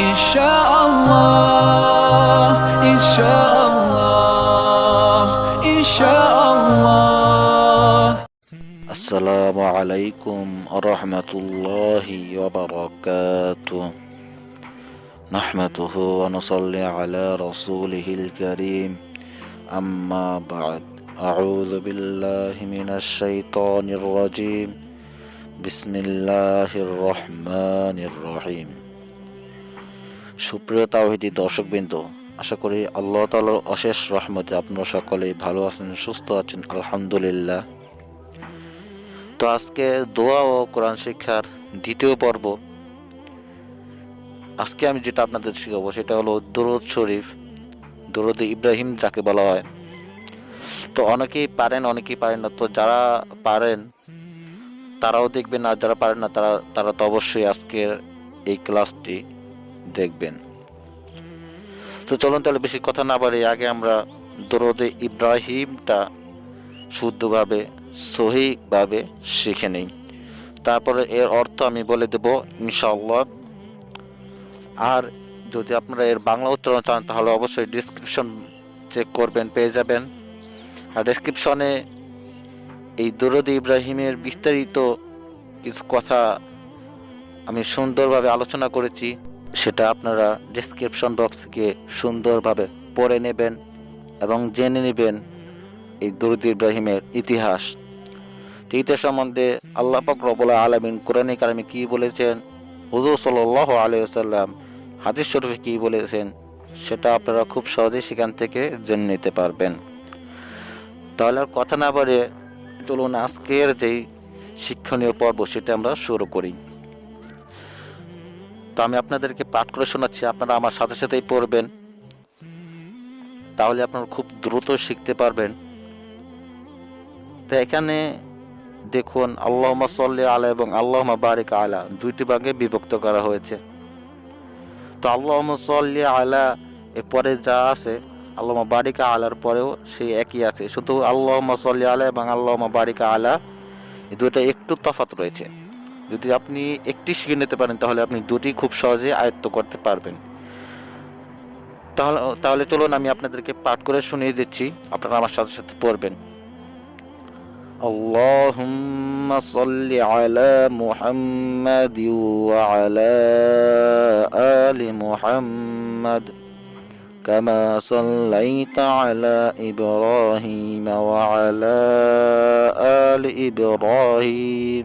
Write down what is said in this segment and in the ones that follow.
إن شاء الله إن شاء الله إن شاء الله আসসালামু আলাইকুম রহমতুল্লাহি ওবরাকাতুহ نحمده ونصلي على رسوله الكريم أما بعد أعوذ بالله من الشيطان الرجيم بسم الله الرحمن الرحيم সুপ্রিয় তাওহিদি দর্শকবৃন্দ, আশা করি আল্লাহ তাআলার অশেষ রহমতে আপনারা সকলেই ভালো আছেন, সুস্থ আছেন, আলহামদুলিল্লাহ। তো আজকে দোয়া ও কোরআন শিক্ষার দ্বিতীয় পর্ব। আজকে আমি যেটা আপনাদের শিখাবো সেটা হলো দরুদ শরীফ, দরুদ ইব্রাহিম যাকে বলা হয়। তো অনেকেই পারেন অনেকেই পারেন না। তো যারা পারেন, তারাও দেখবেন, আর যারা পারেন না, তারা তারা তো অবশ্যই আজকের এই ক্লাসটি দেখবেন। তো চলুন তাহলে বেশি কথা না বাড়ি আগে আমরা দরদে ইব্রাহিমটা শুদ্ধভাবে, সহিভাবে শিখে নিই। তারপরে এর অর্থ আমি বলে দেব, ইনশাআল্লাহ। আর যদি আপনারা এর বাংলা উচ্চারণ চান, তাহলে অবশ্যই ডিসক্রিপশন চেক করবেন, পেয়ে যাবেন। আর ডেসক্রিপশনে এই দরদ ইব্রাহিমের বিস্তারিত কিছু কথা আমি সুন্দরভাবে আলোচনা করেছি। সেটা আপনারা ডেসক্রিপশন বক্স থেকে সুন্দরভাবে পড়ে নেবেন এবং জেনে নেবেন এই দরুদ ইব্রাহিমের ইতিহাস। তো ইতিহাস সম্বন্ধে আল্লাহ পাক আলামিন কোরআনে কারিমে কি বলেছেন? হুজুর সাল্লাল্লাহু আলাইহি ওয়াসাল্লাম হাদিস শরীফে কি বলেছেন? সেটা আপনারা খুব সহজেই সেখান থেকে জেনে নিতে পারবেন। তাহলে আর কথা না বাড়িয়ে চলুন আজকের যেই শিক্ষণীয় পর্ব সেটা আমরা শুরু করি। তো আমি আপনাদেরকে পাঠ করে শোনাচ্ছি। আপনারা আমার সাথে সাথেই পড়বেন। তাহলে আপনারা খুব দ্রুত শিখতে পারবেন। তো এখানে দেখুন আল্লাহ সাল্লি আলা এবং আল্লাহ বারিক আলা দুইটি ভাগে বিভক্ত করা হয়েছে। তো আল্লাহ সাল্লি আলা এর পরে যা আছে আল্লাহ বারিকা আলার পরেও সেই একই আছে। শুধু আল্লাহ সাল্লি আলা এবং আল্লাহ বারিকা আলা, এই দুইটা একটু তফাৎ রয়েছে। যদি আপনি একটি শিখে নিতে পারেন তাহলে আপনি দুটি খুব সহজে আয়ত্ত করতে পারবেন তাহলে তাহলে চলুন আমি আপনাদেরকে পাঠ করে শুনিয়ে দিচ্ছি আপনারা আমার সাথে সাথে পড়বেন اللهم صل على محمد وعلى آل محمد كما صليت على إبراهيم وعلى آل إبراهيم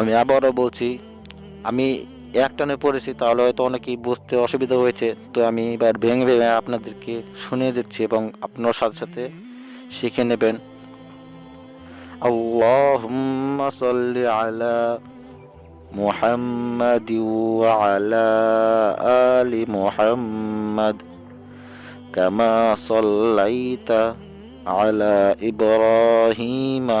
আমি আবারও বলছি, আমি একটানে পড়েছি, তাহলে হয়তো অনেকেই বুঝতে অসুবিধা হয়েছে। তো আমি এবার ভেঙে ভেঙে আপনাদেরকে শুনিয়ে দিচ্ছি এবং আপনার সাথে সাথে শিখে নেবেন। আলা আলি মুহাম্মাদ কামা সাল্লাইতা আলা ইব্রাহিমা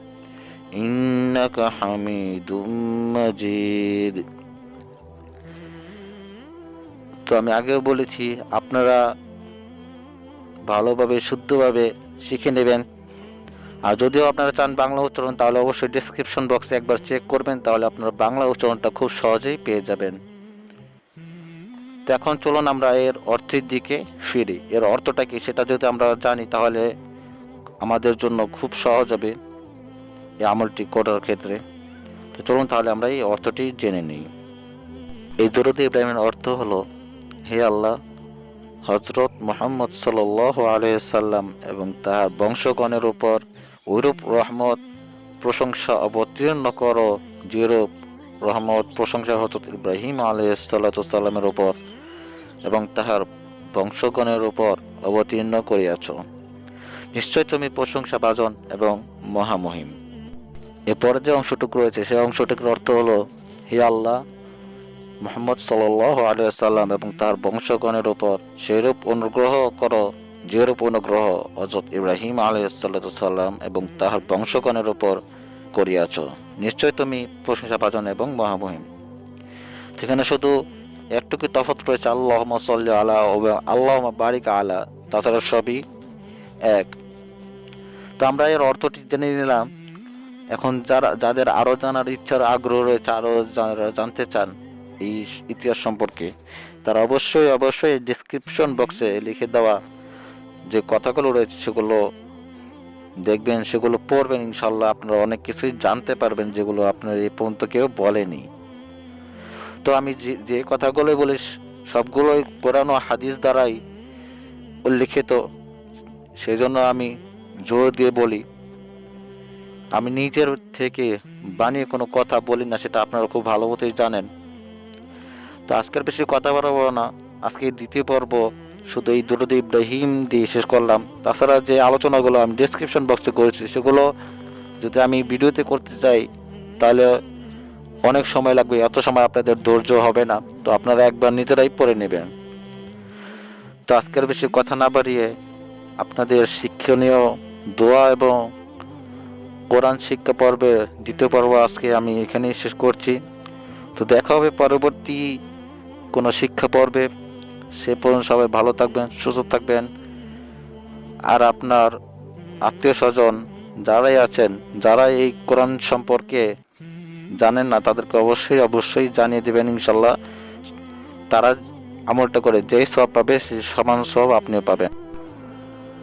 إنك حميد مجيد তো আমি আগেও বলেছি আপনারা ভালোভাবে শুদ্ধভাবে শিখে নেবেন আর যদিও আপনারা চান বাংলা উচ্চারণ তাহলে অবশ্যই ডিসক্রিপশন বক্সে একবার চেক করবেন তাহলে আপনারা বাংলা উচ্চারণটা খুব সহজেই পেয়ে যাবেন তো এখন চলুন আমরা এর অর্থের দিকে ফিরি এর অর্থটা কি সেটা যদি আমরা জানি তাহলে আমাদের জন্য খুব সহজ হবে এই আমলটি করার ক্ষেত্রে। তো চলুন তাহলে আমরা এই অর্থটি জেনে নিই। এই দরুদ ইব্রাহিমের অর্থ হলো, হে আল্লাহ হজরত মোহাম্মদ সাল আলাইসাল্লাম এবং তাহার বংশগণের উপর ওইরূপ রহমত, প্রশংসা অবতীর্ণ করো, যেরূপ রহমত, প্রশংসা হজরত ইব্রাহিম আলাইসাল্লামের উপর এবং তাহার বংশগণের উপর অবতীর্ণ করিয়াছ। নিশ্চয় তুমি প্রশংসা বাজন এবং মহামহিম। এরপরে যে অংশটুকু রয়েছে, সেই অংশটুকুর অর্থ হলো, হে আল্লাহ, মোহাম্মদ সাল আলিয়াল্লাম এবং তার বংশগণের উপর সেরূপ অনুগ্রহ করো, যেরূপ অনুগ্রহ হজরত ইব্রাহিম আলাইসাল্লাম এবং তাহার বংশগণের উপর করিয়াছ। নিশ্চয় তুমি প্রশংসা পাজন এবং মহামহিম। সেখানে শুধু একটুকু তফাৎ রয়েছে আল্লাহ সাল্লি আলা আল্লাহ বারিক আলা, তাছাড়া সবই এক। তো আমরা এর অর্থটি জেনে নিলাম এখন যারা, যাদের আরও জানার ইচ্ছার আগ্রহ রয়েছে, আরও যারা জানতে চান এই ইতিহাস সম্পর্কে, তারা অবশ্যই অবশ্যই ডিসক্রিপশন বক্সে লিখে দেওয়া যে কথাগুলো রয়েছে, সেগুলো দেখবেন, সেগুলো পড়বেন ইনশাল্লাহ আপনারা অনেক কিছুই জানতে পারবেন, যেগুলো আপনার এই পর্যন্ত কেউ বলেনি। তো আমি যে যে কথাগুলো বলি, সবগুলোই কোরআন হাদিস দ্বারাই উল্লিখিত। সেজন্য আমি জোর দিয়ে বলি আমি নিজের থেকে বানিয়ে কোনো কথা বলি না, সেটা আপনারা খুব ভালো মতোই জানেন। তো আজকের বেশি কথা বাড়াবো না। আজকে দ্বিতীয় পর্ব, শুধু এই দুটো ইব্রাহিম দিয়ে শেষ করলাম। তাছাড়া যে আলোচনাগুলো আমি ডিসক্রিপশন বক্সে করেছি, সেগুলো যদি আমি ভিডিওতে করতে চাই, তাহলে অনেক সময় লাগবে, এত সময় আপনাদের ধৈর্য হবে না। তো আপনারা একবার নিজেরাই পড়ে নেবেন। তো আজকের বেশি কথা না বাড়িয়ে আপনাদের শিক্ষণীয় দোয়া এবং কোরআন শিক্ষা পর্বের দ্বিতীয় পর্ব আজকে আমি এখানেই শেষ করছি। তো দেখা হবে পরবর্তী কোনো শিক্ষা পর্বে। সে পর্যন্ত সবাই ভালো থাকবেন, সুস্থ থাকবেন। আর আপনার আত্মীয় স্বজন যারাই আছেন যারা এই কোরআন সম্পর্কে জানেন না, তাদেরকে অবশ্যই অবশ্যই জানিয়ে দেবেন ইনশাল্লাহ। তারা আমলটা করে যেই সব পাবে, সেই সমান সব আপনিও পাবেন।